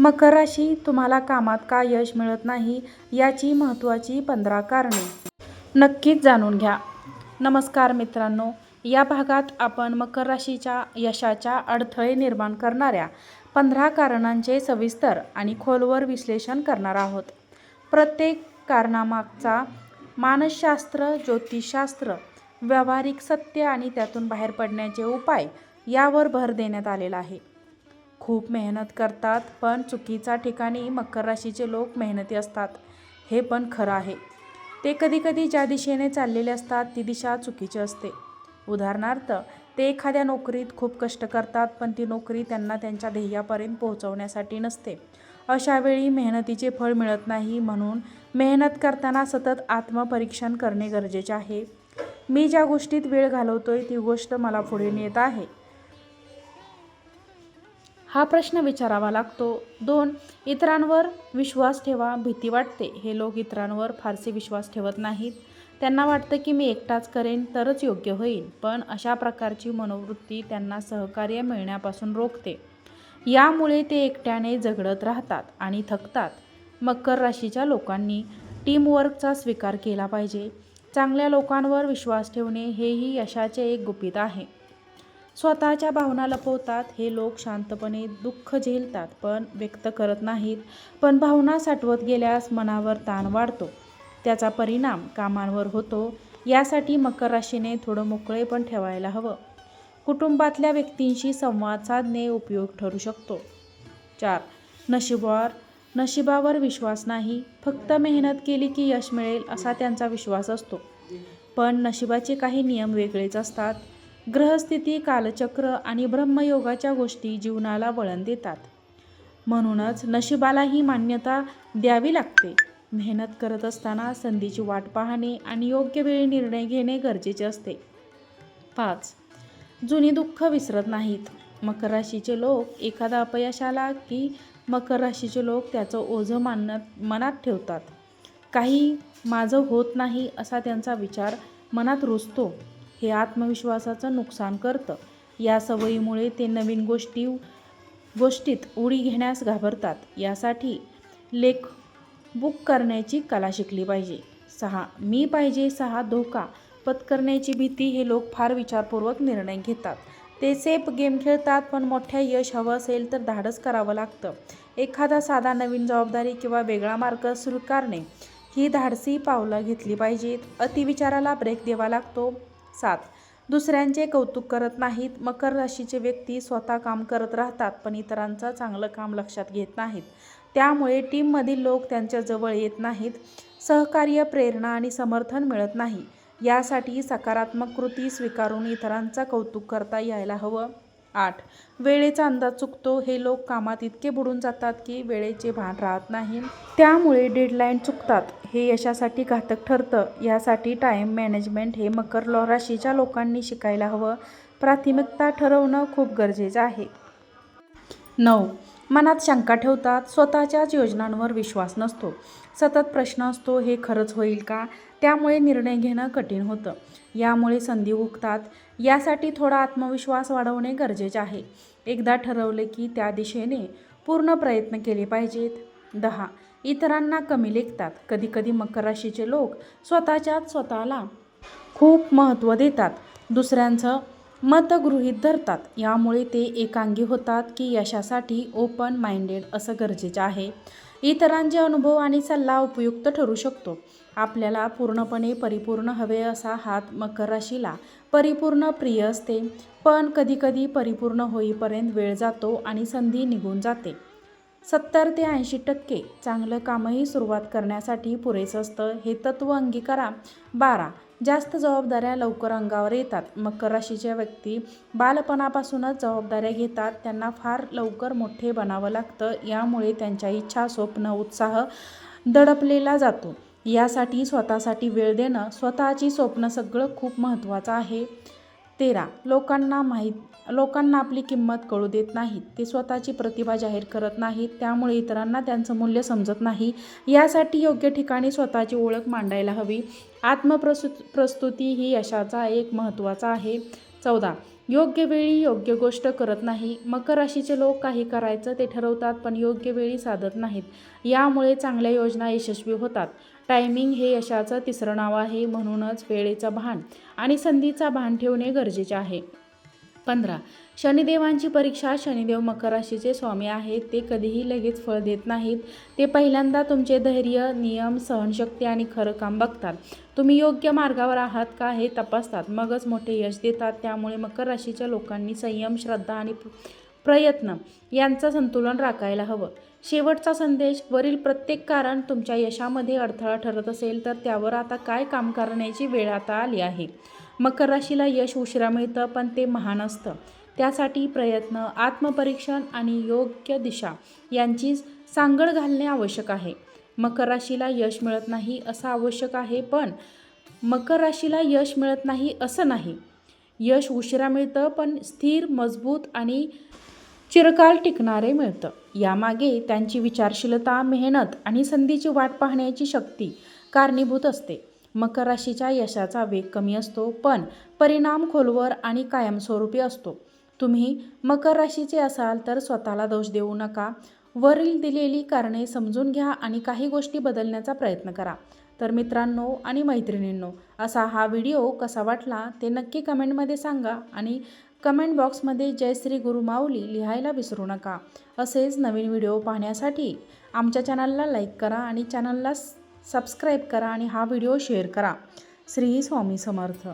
मकर राशी तुम्हाला कामात का यश मिळत नाही याची महत्त्वाची पंधरा कारणे. नक्कीच जाणून घ्या. नमस्कार मित्रांनो या भागात आपण मकर राशीच्या यशाच्या अडथळे निर्माण करणाऱ्या पंधरा कारणांचे सविस्तर आणि खोलवर विश्लेषण करणार आहोत. प्रत्येक कारणामागचा मानसशास्त्र ज्योतिषशास्त्र व्यावहारिक सत्य आणि त्यातून बाहेर पडण्याचे उपाय यावर भर देण्यात आलेला आहे. खूप मेहनत करतात पण चुकीच्या ठिकाणी मकर राशीचे लोक मेहनती असतात. हे पण खरं आहे. ते कधीकधी ज्या दिशेने चाललेले असतात ती दिशा चुकीची असते. उदाहरणार्थ ते एखाद्या नोकरीत खूप कष्ट करतात पण ती नोकरी त्यांना त्यांच्या ध्येयापर्यंत पोहोचवण्यासाठी नसते. अशावेळी मेहनतीचे फळ मिळत नाही म्हणून मेहनत करताना सतत आत्मपरीक्षण करणे गरजेचे आहे. मी ज्या गोष्टीत वेळ घालवतोय ती गोष्ट मला पुढे नेत आहे. हा प्रश्न विचारावा लागतो. दोन इतरांवर विश्वास ठेवा भीती वाटते. हे लोक इतरांवर फारसे विश्वास ठेवत नाहीत. त्यांना वाटतं की मी एकटाच करेन तरच योग्य होईल पण अशा प्रकारची मनोवृत्ती त्यांना सहकार्य मिळण्यापासून रोखते. यामुळे ते एकट्याने झगडत राहतात आणि थकतात. मकर राशीच्या लोकांनी टीमवर्कचा स्वीकार केला पाहिजे. चांगल्या लोकांवर विश्वास ठेवणे हेही यशाचे एक गुपित आहे. स्वतःच्या भावना लपवतात. हे लोक शांतपणे दुःख झेलतात पण व्यक्त करत नाहीत. पण भावना साठवत गेल्यास मनावर ताण वाढतो. त्याचा परिणाम कामांवर होतो. यासाठी मकर राशीने थोडं मोकळे पण ठेवायला हवं. कुटुंबातल्या व्यक्तींशी संवाद साधणे उपयोग ठरू शकतो. चार नशिबावर नशिबावर विश्वास नाही. फक्त मेहनत केली की यश मिळेल असा त्यांचा विश्वास असतो. पण नशिबाचे काही नियम वेगळेच असतात. ग्रहस्थिती कालचक्र आणि ब्रह्मयोगाच्या गोष्टी जीवनाला वळण देतात. म्हणूनच नशिबालाही मान्यता द्यावी लागते. मेहनत करत असताना संधीची वाट पाहणे आणि योग्य वेळी निर्णय घेणे गरजेचे असते. पाच. जुनी दुःख विसरत नाहीत. मकर राशीचे लोक एखादा अपयश आला की मकर राशीचे लोक त्याचं ओझं मानत मनात ठेवतात. काही माझं होत नाही असा त्यांचा विचार मनात रुजतो. हे आत्मविश्वासाचं नुकसान करतं. या सवयीमुळे ते नवीन गोष्टी गोष्टीत उडी घेण्यास घाबरतात. यासाठी लेख बुक करण्याची कला शिकली पाहिजे. सहा मी पाहिजे सहा धोका. पत्करण्याची भीती हे लोक फार विचारपूर्वक निर्णय घेतात. ते सेफ गेम खेळतात पण मोठ्या यश हवं असेल तर धाडस करावं लागतं. एखादा साधा नवीन जबाबदारी किंवा वेगळा मार्ग स्वीकारणे ही धाडसी पावलं घेतली पाहिजेत. अतिविचाराला ब्रेक द्यावा लागतो. सात. दुसऱ्यांचे कौतुक करत नाहीत. मकर राशीचे व्यक्ती स्वतः काम करत राहतात पण इतरांचं चांगलं काम लक्षात घेत नाहीत. त्यामुळे टीममधील लोक त्यांच्याजवळ येत नाहीत. सहकार्य प्रेरणा आणि समर्थन मिळत नाही. यासाठी सकारात्मक कृती स्वीकारून इतरांचं कौतुक करता यायला हवं. आठ. वेळेचा अंदाज चुकतो. हे लोक कामात इतके बुडून जातात की वेळेचे भान राहत नाही. त्यामुळे डेडलाईन चुकतात. हे यशासाठी घातक ठरतं. यासाठी टाईम मॅनेजमेंट हे मकर लॉ राशीच्या लोकांनी शिकायला हवं. प्राथमिकता ठरवणं खूप गरजेचं आहे. नऊ. मनात शंका ठेवतात स्वतःच्याच योजनांवर विश्वास नसतो. सतत प्रश्न असतो हे खरंच होईल का? त्यामुळे निर्णय घेणं कठीण होतं. यामुळे संधी उगतात. यासाठी थोडा आत्मविश्वास वाढवणे गरजेचे आहे. एकदा ठरवले की त्या दिशेने पूर्ण प्रयत्न केले पाहिजेत. दहा. इतरांना कमी लेखतात. कधीकधी मकर राशीचे लोक स्वतःच्याच स्वतःला खूप महत्त्व देतात. दुसऱ्यांचं मत गृहीत धरतात. यामुळे ते एकांगी होतात की यशासाठी ओपन माइंडेड असं गरजेचं आहे. इतरांचे अनुभव आणि सल्ला उपयुक्त ठरू शकतो. आपल्याला पूर्णपणे परिपूर्ण हवे असा हात मकर राशीला परिपूर्ण प्रिय असते. पण कधीकधी परिपूर्ण होईपर्यंत वेळ जातो आणि संधी निघून जाते. सत्तर ते ऐंशी टक्के चांगलं कामही सुरुवात करण्यासाठी पुरेसं असतं. हे तत्त्व अंगीकारा. बारा. जास्त जबाबदाऱ्या लवकर अंगावर येतात. मकर राशीच्या व्यक्ती बालपणापासूनच जबाबदाऱ्या घेतात. त्यांना फार लवकर मोठे बनावं लागतं. यामुळे त्यांच्या इच्छा स्वप्न उत्साह दडपलेला जातो. यासाठी स्वतःसाठी वेळ देणं स्वतःची स्वप्न सगळं खूप महत्त्वाचं आहे. तेरा. लोकांना माहीत लोकांना आपली किंमत कळू देत नाहीत. ते स्वतःची प्रतिभा जाहीर करत नाहीत. त्यामुळे इतरांना त्यांचं मूल्य समजत नाही. यासाठी योग्य ठिकाणी स्वतःची ओळख मांडायला हवी. आत्मप्रसु प्रस्तुती ही यशाचा एक महत्त्वाचा आहे. चौदा. योग्य वेळी योग्य गोष्ट करत नाही. मकर राशीचे लोक काही करायचं ते ठरवतात पण योग्य वेळी साधत नाहीत. यामुळे चांगल्या योजना यशस्वी होतात. टायमिंग हे यशाचं तिसरं नाव आहे म्हणूनच वेळेचं भान आणि संधीचा भान ठेवणे गरजेचे आहे. पंधरा. शनिदेवांची परीक्षा शनिदेव मकर राशीचे स्वामी आहेत. ते कधीही लगेच फळ देत नाहीत. ते पहिल्यांदा तुमचे धैर्य नियम सहनशक्ती आणि खरं काम बघतात. तुम्ही योग्य मार्गावर आहात का हे तपासतात. मगच मोठे यश देतात. त्यामुळे मकर राशीच्या लोकांनी संयम श्रद्धा आणि प्रयत्न यांचं संतुलन राखायला हवं. शेवटचा संदेश वरील प्रत्येक कारण तुमच्या यशामध्ये अडथळा ठरत असेल तर त्यावर आता काय काम करण्याची वेळ आता आली आहे? मकर राशीला यश उशिरा मिळतं पण ते महान असतं. त्यासाठी प्रयत्न आत्मपरीक्षण आणि योग्य दिशा यांची सांगड घालणे आवश्यक आहे. मकर राशीला यश मिळत नाही असं आवश्यक आहे पण मकर राशीला यश मिळत नाही असं नाही. यश उशिरा मिळतं पण स्थिर मजबूत आणि चिरकाल टिकणारे मिळतं. यामागे त्यांची विचारशीलता मेहनत आणि संधीची वाट पाहण्याची शक्ती कारणीभूत असते. मकर राशीच्या यशाचा वेग कमी असतो पण परिणाम खोलवर आणि कायमस्वरूपी असतो. तुम्ही मकर राशीचे असाल तर स्वतःला दोष देऊ नका. वरील दिलेली कारणे समजून घ्या आणि काही गोष्टी बदलण्याचा प्रयत्न करा. तर मित्रांनो आणि मैत्रिणींनो असा हा व्हिडिओ कसा वाटला ते नक्की कमेंटमध्ये सांगा आणि कमेंट बॉक्समध्ये जय श्री गुरु माऊली लिहायला विसरू नका. असेच नवीन व्हिडिओ पाहण्यासाठी आमच्या चॅनलला लाईक करा आणि चॅनलला सबस्क्राईब करा आणि हा व्हिडिओ शेअर करा. श्री स्वामी समर्थ.